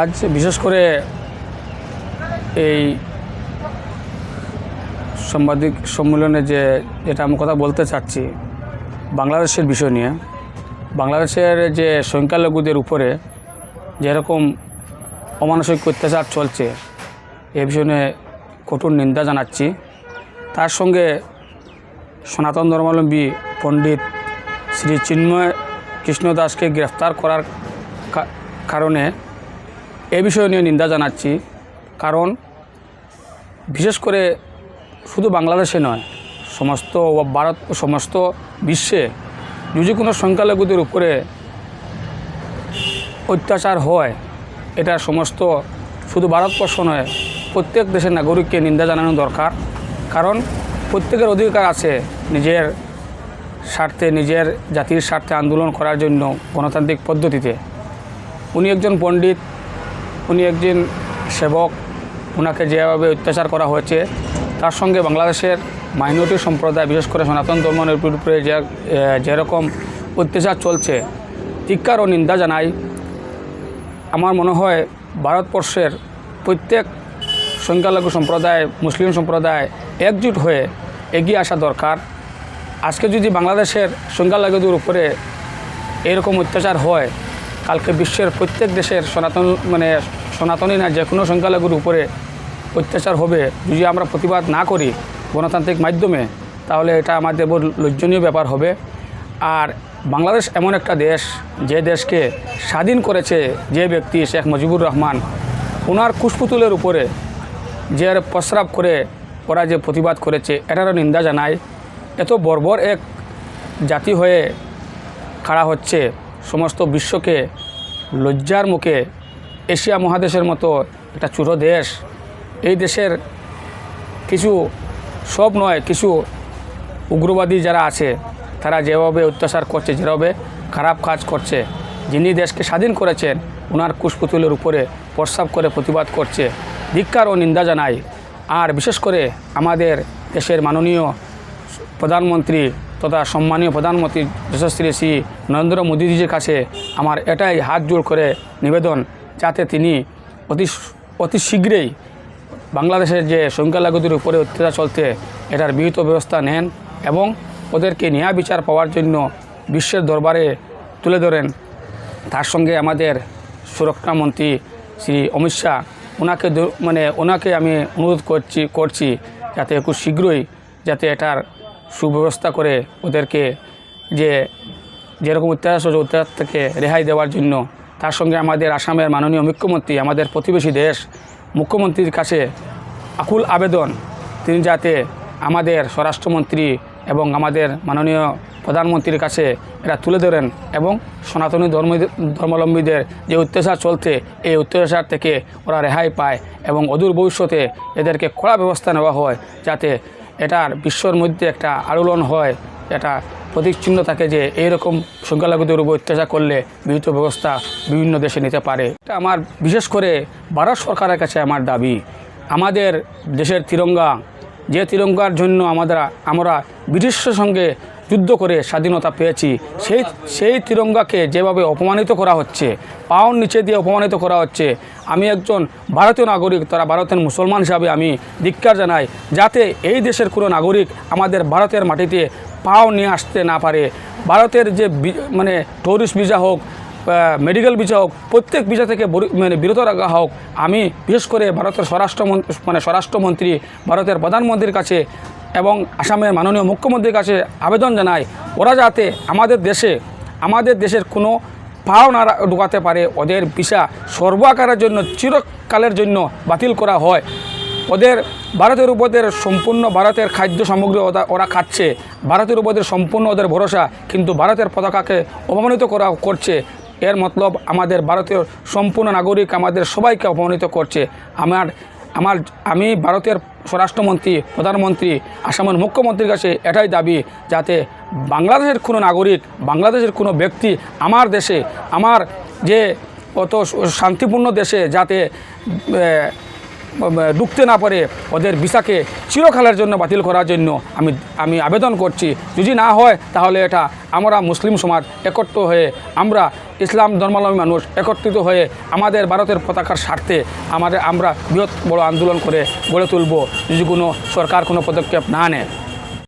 আজ বিশেষ করে এই সাংবাদিক সম্মেলনে যে যেটা আমি কথা বলতে চাচ্ছি, বাংলাদেশের বিষয় নিয়ে, বাংলাদেশের যে সংখ্যালঘুদের উপরে যেরকম অমানসিক অত্যাচার চলছে, এ বিষয় নিয়ে কঠোর নিন্দা জানাচ্ছি। তার সঙ্গে সনাতন ধর্মাবলম্বী পণ্ডিত শ্রী চিন্ময় কৃষ্ণ দাসকে গ্রেফতার করার কারণে এ বিষয় নিয়ে নিন্দা জানাচ্ছি। কারণ বিশেষ করে শুধু বাংলাদেশে নয়, সমস্ত ভারত, সমস্ত বিশ্বে যদি কোনো সংখ্যালঘুদের উপরে অত্যাচার হয়, এটা সমস্ত শুধু ভারতবর্ষ নয়, প্রত্যেক দেশের নাগরিককে নিন্দা জানানো দরকার। কারণ প্রত্যেকের অধিকার আছে নিজের স্বার্থে, নিজের জাতির স্বার্থে আন্দোলন করার জন্য গণতান্ত্রিক পদ্ধতিতে। উনি একজন পণ্ডিত উনি একজন সেবক। ওনাকে যেভাবে অত্যাচার করা হয়েছে, তার সঙ্গে বাংলাদেশের মাইনরিটি সম্প্রদায়, বিশেষ করে সনাতন ধর্মের উপরে যে যেরকম অত্যাচার চলছে, ধিক্কার ও নিন্দা জানাই। আমার মনে হয় ভারতবর্ষের প্রত্যেক সংখ্যালঘু সম্প্রদায়, মুসলিম সম্প্রদায় একজুট হয়ে এগিয়ে আসা দরকার। আজকে যদি বাংলাদেশের সংখ্যালঘুদের উপরে এরকম অত্যাচার হয় কালকে বিশ্বের প্রত্যেক দেশের সনাতন মানে সনাতনী না, যে কোনো সংখ্যালঘুর উপরে অত্যাচার হবে, যদি আমরা প্রতিবাদ না করি গণতান্ত্রিক মাধ্যমে, তাহলে এটা আমাদের বহু লজ্জনীয় ব্যাপার হবে। আর বাংলাদেশ এমন একটা দেশ, যে দেশকে স্বাধীন করেছে যে ব্যক্তি শেখ মুজিবুর রহমান, ওনার কুশপুতুলের উপরে যে প্রস্রাব করে ওরা যে প্রতিবাদ করেছে, এটারও নিন্দা জানায়। এত বর্বর এক জাতি হয়ে খাড়া হচ্ছে সমস্ত বিশ্বকে লজ্জার মুখে এশিয়া মহাদেশের মতো একটা ছোটো দেশ এই দেশের কিছু সব নয়, কিছু উগ্রবাদী যারা আছে, তারা যেভাবে অত্যাচার করছে, যেভাবে খারাপ কাজ করছে, যিনি দেশকে স্বাধীন করেছেন ওনার কুশপুতুলের উপরে প্রস্রাব করে প্রতিবাদ করছে। ধিক্কার ও নিন্দা জানায় আর বিশেষ করে আমাদের দেশের মাননীয় প্রধানমন্ত্রী তথা সম্মানীয় প্রধানমন্ত্রী যশস্বী শ্রী নরেন্দ্র মোদীজির কাছে আমার এটাই হাত জোড় করে নিবেদন, যাতে তিনি অতি অতি শীঘ্রই বাংলাদেশের যে সংখ্যালঘুদের উপরে অত্যাচার চলতে এটার বিহিত ব্যবস্থা নেন এবং ওদেরকে ন্যায় বিচার পাওয়ার জন্য বিশ্বের দরবারে তুলে ধরেন। তার সঙ্গে আমাদের সুরক্ষামন্ত্রী শ্রী অমিত শাহ, ওনাকে মানে ওনাকে আমি অনুরোধ করছি করছি যাতে খুব শীঘ্রই যাতে এটার সুব্যবস্থা করে ওদেরকে যে যেরকম অত্যাচার চলছে অত্যাচার থেকে রেহাই দেওয়ার জন্য, তার সঙ্গে আমাদের আসামের মাননীয় মুখ্যমন্ত্রী, আমাদের প্রতিবেশী দেশ, মুখ্যমন্ত্রীর কাছে আকুল আবেদন। তিনি যাতে আমাদের স্বরাষ্ট্রমন্ত্রী এবং আমাদের মাননীয় প্রধানমন্ত্রীর কাছে এরা তুলে ধরেন এবং সনাতনী ধর্ম ধর্মাবলম্বীদের যে অত্যাচার চলছে, এই অত্যাচার থেকে ওরা রেহাই পায় এবং অদূর ভবিষ্যতে এদেরকে কড়া ব্যবস্থা নেওয়া হয় যাতে এটার বিশ্বর মধ্যে একটা আলোড়ন হয়, এটা প্রতীক চিহ্ন থাকে যে এইরকম সংখ্যালঘুদের উপর অত্যাচার করলে বিহিত ব্যবস্থা বিভিন্ন দেশে নিতে পারে। এটা আমার বিশেষ করে ভারত সরকারের কাছে আমার দাবি। আমাদের দেশের তিরঙ্গা, যে তিরঙ্গার জন্য আমাদের, আমরা ব্রিটিশের সঙ্গে যুদ্ধ করে স্বাধীনতা পেয়েছি। সেই সেই তিরঙ্গাকে যেভাবে অপমানিত করা হচ্ছে, পাওয়ার নিচে দিয়ে অপমানিত করা হচ্ছে, আমি একজন ভারতীয় নাগরিক, তারা ভারতের মুসলমান হিসাবে আমি ধিক্কার জানাই, যাতে এই দেশের কোনো নাগরিক আমাদের ভারতের মাটিতে পাও নিয়ে আসতে না পারে। ভারতের যে মানে টুরিস্ট ভিসা হোক মেডিকেল ভিসা হোক, প্রত্যেক ভিসা থেকে মানে বিরত রাখা হোক, আমি বিশেষ করে ভারতের স্বরাষ্ট্রমন্ত্রী মানে স্বরাষ্ট্রমন্ত্রী, ভারতের প্রধানমন্ত্রীর কাছে এবং আসামের মাননীয় মুখ্যমন্ত্রীর কাছে আবেদন জানাই, ওরা যাতে আমাদের দেশে, আমাদের দেশের কোনো পাও না ঢোকাতে পারে, ওদের ভিসা সর্বাকারের জন্য, চিরকালের জন্য বাতিল করা হয়। ওদের ভারতের উপদের সম্পূর্ণ ভারতের খাদ্য সামগ্রী ওরা- খাচ্ছে। ভারতের উপদের সম্পূর্ণ ওদের ভরসা, কিন্তু ভারতের পতাকাকে অপমানিত করা করছে। এর মতলব আমাদের ভারতের সম্পূর্ণ নাগরিক আমাদের সবাইকে অপমানিত করছে। আমার আমার আমি ভারতের স্বরাষ্ট্রমন্ত্রী, প্রধানমন্ত্রী, আসামের মুখ্যমন্ত্রীর কাছে এটাই দাবি যাতে বাংলাদেশের কোনো নাগরিক, বাংলাদেশের কোনো ব্যক্তি আমার দেশে, আমার যে অত শান্তিপূর্ণ দেশে যাতে ঢুকতে না পারে ওদের ভিসাকে চিরকালের জন্য বাতিল করার জন্য আমি আমি আবেদন করছি। যদি না হয়, তাহলে এটা আমরা মুসলিম সমাজ একত্র হয়ে, আমরা ইসলাম ধর্মাবলম্বী মানুষ একত্রিত হয়ে আমাদের ভারতের পতাকার স্বার্থে আমাদের, আমরা বৃহৎ বড় আন্দোলন করে গড়ে তুলব। যদি কোনো সরকার কোনো পদক্ষেপ না নেয়